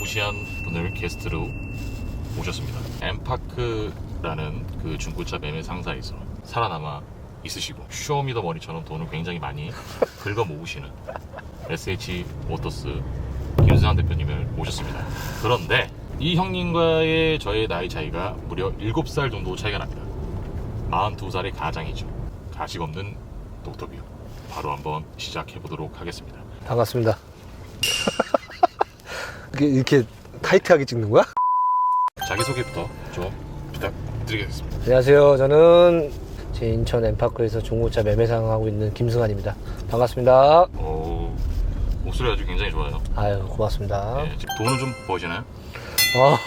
어마무시한 분을 게스트로 모셨습니다. 엠파크라는 그 중고차 매매 상사에서 살아남아 있으시고 쇼미더머니처럼 돈을 굉장히 많이 긁어 모으시는 SH 모터스 김수환 대표님을 모셨습니다. 그런데 이 형님과의 저의 나이 차이가 무려 7살 정도 차이가 납니다. 42살의 가장이죠. 가식 없는 독터뷰. 바로 한번 시작해 보도록 하겠습니다. 반갑습니다. 이렇게, 이렇게 타이트하게 찍는 거야? 자기소개부터 좀 부탁드리겠습니다. 안녕하세요. 저는 제 인천 엠파크에서 중고차 매매상 하고 있는 김승환입니다. 반갑습니다. 오, 목소리 아주 굉장히 좋아요. 아유, 고맙습니다. 네, 지금 돈은 좀 버시나요? 아,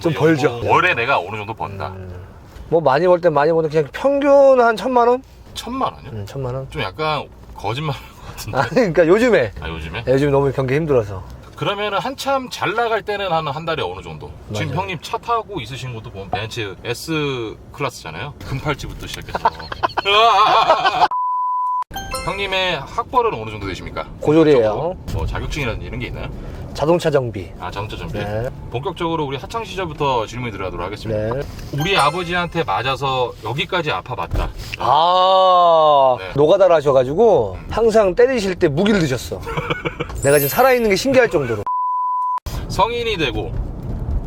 좀 뭐 벌죠. 뭐 월에 내가 어느 정도 번다. 뭐 많이 벌 때 많이 버는 그냥 평균 한 천만 원? 천만 원이요? 음, 천만 원. 좀 약간 거짓말 같은데. 아니, 그러니까 요즘에 아 요즘에? 요즘 너무 경기 힘들어서. 그러면은 한참 잘 나갈 때는 한 한 달에 어느 정도? 지금 맞아요. 형님 차 타고 있으신 것도 보면 벤츠 S 클래스잖아요. 금팔찌부터 시작해서. 형님의 학벌은 어느 정도 되십니까? 고졸이에요. 뭐 자격증이라든지 이런 게 있나요? 자동차 정비. 아 자동차 정비. 네. 본격적으로 우리 학창 시절부터 질문이 들어가도록 하겠습니다. 네. 우리 아버지한테 맞아서 여기까지 아파봤다. 아, 네. 노가다를 하셔가지고 항상 때리실 때 무기를 드셨어. 내가 지금 살아있는 게 신기할 정도로. 성인이 되고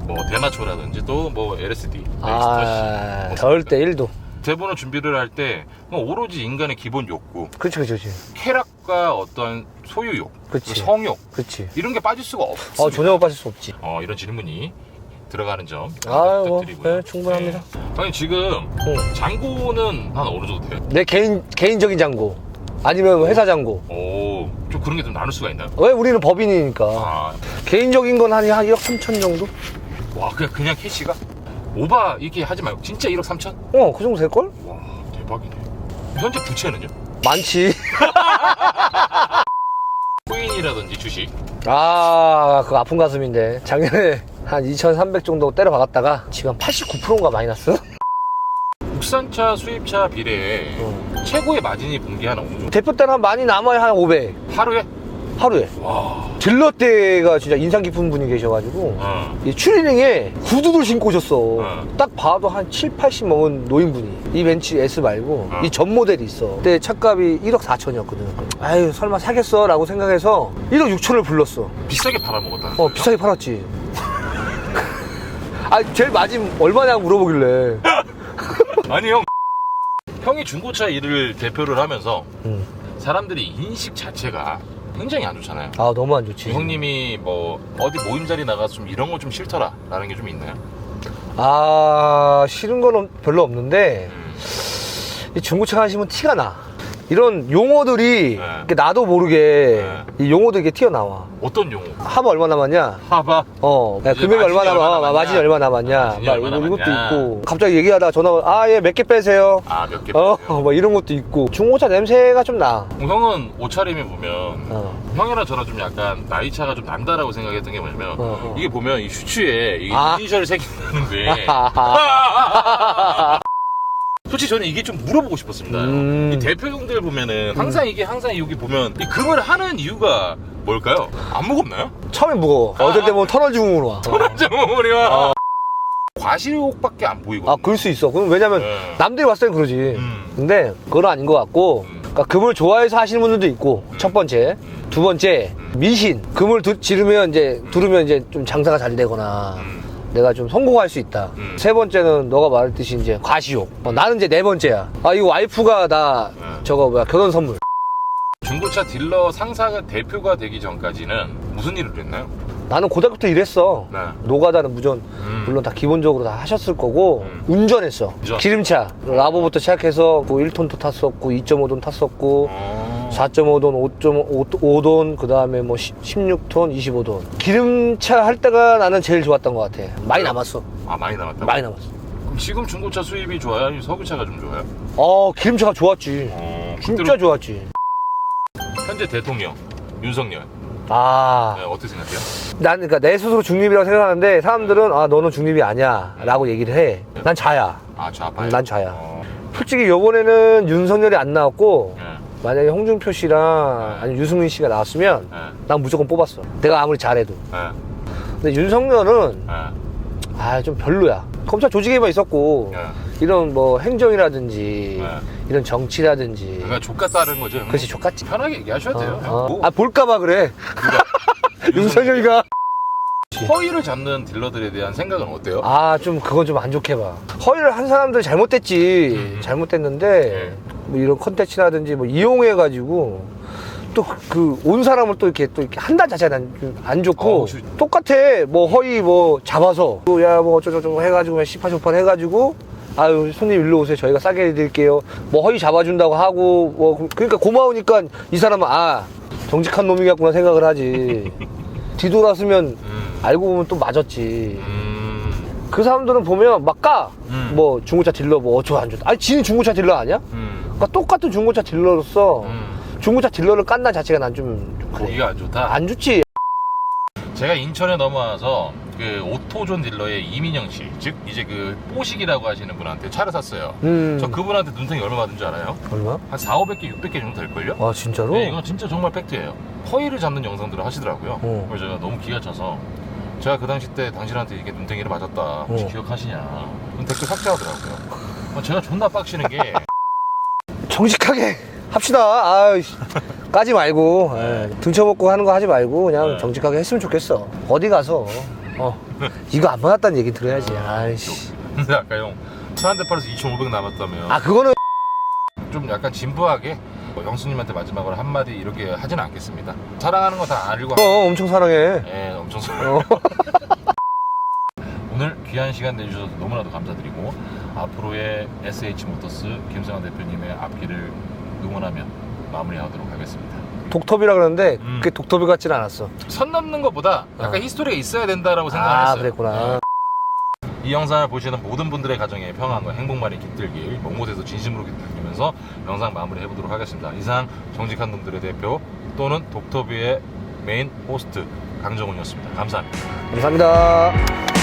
뭐 대마초라든지 또 뭐 LSD, 아, 엑스터시, 저럴 때 1도. 대본을 준비를 할 때 오로지 인간의 기본 욕구, 그렇지, 그렇지. 쾌락과 어떤 소유욕, 그치. 성욕 그렇지. 이런 게 빠질 수가 없습니다. 어, 전혀 빠질 수 없지. 어, 이런 질문이 들어가는 점 뭐, 부탁드리고요. 네, 충분합니다. 네. 형님 지금 응. 잔고는 한 어느 정도 돼요? 내 개인, 개인적인 장고. 아니면 회사 장고. 오, 좀 그런 게 좀 나눌 수가 있나요? 왜 우리는 법인이니까. 아, 개인적인 건한 1억 3천 정도? 와 그냥 그냥 캐시가 오바 이렇게 하지 말고 진짜 1억 3천? 어, 그 정도 될걸? 와 대박이네. 현재 부채는요? 많지. 코인이라든지 주식 아, 그 아픈 가슴인데. 작년에 한 2,300 정도 때려 박았다가 지금 89%인가 마이너스? 국산차 수입차 비례에 어. 최고의 마진이 어느 정도? 대표 때는 한 많이 남아야 한 500. 하루에? 하루에. 와. 딜러 때가 진짜 인상 깊은 분이 계셔가지고 어. 이 추리닝에 구두를 신고 오셨어. 어. 딱 봐도 한 7, 80 먹은 노인분이. 이 벤츠 S 말고 어. 이전 모델이 있어. 그때 차값이 1억 4천이었거든. 아유 설마 사겠어? 라고 생각해서 1억 6천을 불렀어. 비싸게 팔아먹었다는 어? 비싸게 팔았지. 아 제일 마진 얼마냐고 물어보길래. 아니 형 형이 중고차 일을 대표를 하면서 음. 사람들이 인식 자체가 굉장히 안 좋잖아요 아 너무 안 좋지. 형님이 뭐 어디 모임 자리 나가서 좀 이런 거 좀 싫더라 라는 게 좀 있나요? 아 싫은 건 없- 별로 없는데 음. 이 중고차 하시면 티가 나. 이런 용어들이 네. 이렇게 나도 모르게 이 용어들이 이렇게 튀어나와. 어떤 용어? 하바 얼마 남았냐? 하바 어, 야, 이제 금액이 얼마 마진이 얼마 남아? 남았냐? 마진이 얼마 남았냐? 마진이 막 얼마 이거- 이것도 남았냐? 있고. 갑자기 얘기하다가 전화, 와, 아, 예, 몇 개 빼세요. 아 몇 개 어, 빼세요? 뭐 이런 것도 있고. 중고차 냄새가 좀 나. 형은 옷차림에 보면 어. 형이랑 저랑 좀 약간 나이 차가 좀 난다라고 생각했던 게 뭐냐면 어, 어. 이게 보면 이 슈츠에 이게 아. 이니셜이 새긴다는데 솔직히 저는 이게 좀 물어보고 싶었습니다. 음. 이 대표 형들 보면은 항상 이게 항상 여기 보면 이 금을 하는 이유가 뭘까요? 안 무겁나요? 처음에 무거워. 아. 어떨 때 보면 터널 주문으로 와. 정머리와 과실욕밖에 안 보이고. 아, 그럴 수 있어. 그럼 왜냐면 네. 남들이 봤을 땐 그러지. 음. 근데 그건 아닌 것 같고. 음. 그러니까 금을 좋아해서 하시는 분들도 있고. 첫 번째. 두 번째, 미신. 금을 두- 지르면 이제, 두르면 이제 좀 장사가 잘 되거나. 음. 내가 좀 성공할 수 있다. 음. 세 번째는 너가 말했듯이 이제 과시욕. 어, 나는 이제 네 번째야. 아 이거 와이프가 나 네. 저거 뭐야 결혼 선물. 중고차 딜러 상사가 대표가 되기 전까지는 무슨 일을 했나요? 나는 고등학교 때 일했어. 네. 노가다는 무전 음. 물론 다 기본적으로 다 하셨을 거고 음. 운전했어. 운전. 기름차 라보부터 시작해서 뭐 1톤도 탔었고 2.5톤 탔었고 어. 4.5돈, 5.5돈, 그 다음에 뭐 16톤, 25돈. 기름차 할 때가 나는 제일 좋았던 것 같아. 많이 남았어. 아 많이 남았다. 많이 남았어. 그럼 지금 중고차 수입이 좋아요? 아니면 석유차가 좀 좋아요? 어, 기름차가 좋았지. 어, 진짜 그대로 좋았지. 현재 대통령 윤석열 아. 네, 어떻게 생각해요? 난 그러니까 내 스스로 중립이라고 생각하는데 사람들은 아 너는 중립이 아니야 라고 얘기를 해. 난 좌야. 아 좌파요? 난 좌야. 어, 솔직히 요번에는 윤석열이 안 나왔고 예, 만약에 홍준표 씨랑 네. 아니면 유승민 씨가 나왔으면 예, 난 무조건 뽑았어. 내가 아무리 잘해도. 예. 근데 윤석열은 아, 아 좀 별로야. 검찰 조직에만 있었고 아. 이런 뭐 행정이라든지 네. 이런 정치라든지 그러니까 족같다는 거죠. 형님. 그렇지 족같지. 편하게 얘기하셔도 돼요. 어, 어. 뭐, 아 볼까봐 그래. 윤석열이가 허위를 잡는 딜러들에 대한 생각은 어때요? 아 좀 그건 좀 안 좋게 봐. 허위를 한 사람들 잘못됐지. 음. 잘못됐는데 네. 뭐 이런 컨텐츠라든지 뭐 이용해 가지고 또 그 온 사람을 또 이렇게 또 이렇게 한다 자체가 안 좋고 어, 저- 똑같아 뭐 허위 뭐 잡아서 야뭐 어쩌고저쩌고 해가지고 시파쇼판 해가지고 아유 손님 일로 오세요 저희가 싸게 해드릴게요 뭐 허위 잡아준다고 하고 뭐 그러니까 고마우니까 이 사람은 아 정직한 놈이겠구나 생각을 하지 뒤돌았으면 음. 알고 보면 또 맞았지 음. 그 사람들은 보면 막 까. 음. 뭐 중고차 딜러 뭐 어쩌고 안 좋다. 아니 지는 중고차 딜러 아니야? 음. 그러니까 똑같은 중고차 딜러로서 음. 중고차 딜러를 깐다 자체가 난 좀 그래. 보기가 안 좋다. 안 좋지. 제가 인천에 넘어와서 그 오토존 딜러의 이민영 씨, 즉 이제 그 뽀식이라고 하시는 분한테 차를 샀어요. 음. 저 그분한테 눈탱이 얼마 받은 줄 알아요? 얼마? 한 4, 500개, 600개 정도 될걸요? 아 진짜로? 네, 이건 진짜 정말 팩트예요. 허위를 잡는 영상들을 하시더라고요. 어. 그래서 제가 너무 기가 차서 제가 그 당시 때 당신한테 이게 눈탱이를 맞았다. 혹시 어. 기억하시냐? 그럼 댓글 삭제하더라고요. 어, 제가 존나 빡치는 게 정직하게 합시다. 아 까지 말고 예, 등쳐먹고 하는 거 하지 말고 그냥 네. 정직하게 했으면 좋겠어. 어디 가서 어 이거 안 받았다는 얘기 들어야지. 아이씨. 근데 아까 형 차 한 대 팔아서 2,500 남았다며 아 그거는 좀 약간 진부하게 뭐 영수님한테 마지막으로 한마디 이렇게 하지는 않겠습니다. 사랑하는 거 다 알고 어, 엄청 사랑해. 예, 엄청 사랑. 어. 귀한 시간 내주셔서 너무나도 감사드리고 앞으로의 SH 모터스 김성환 대표님의 앞길을 응원하며 마무리하도록 하겠습니다. 독터비라 그러는데 음. 그게 독터비 같지는 않았어. 선 넘는 것보다 약간 어. 히스토리가 있어야 된다라고 생각을 아 했어요. 그랬구나. 이 영상을 보시는 모든 분들의 가정에 평안과 행복만이 깃들길 먼 곳에서 진심으로 기다리면서 영상 마무리 해보도록 하겠습니다. 이상 정직한 놈들의 대표 또는 독터비의 메인 호스트 강정훈이었습니다. 감사합니다. 감사합니다.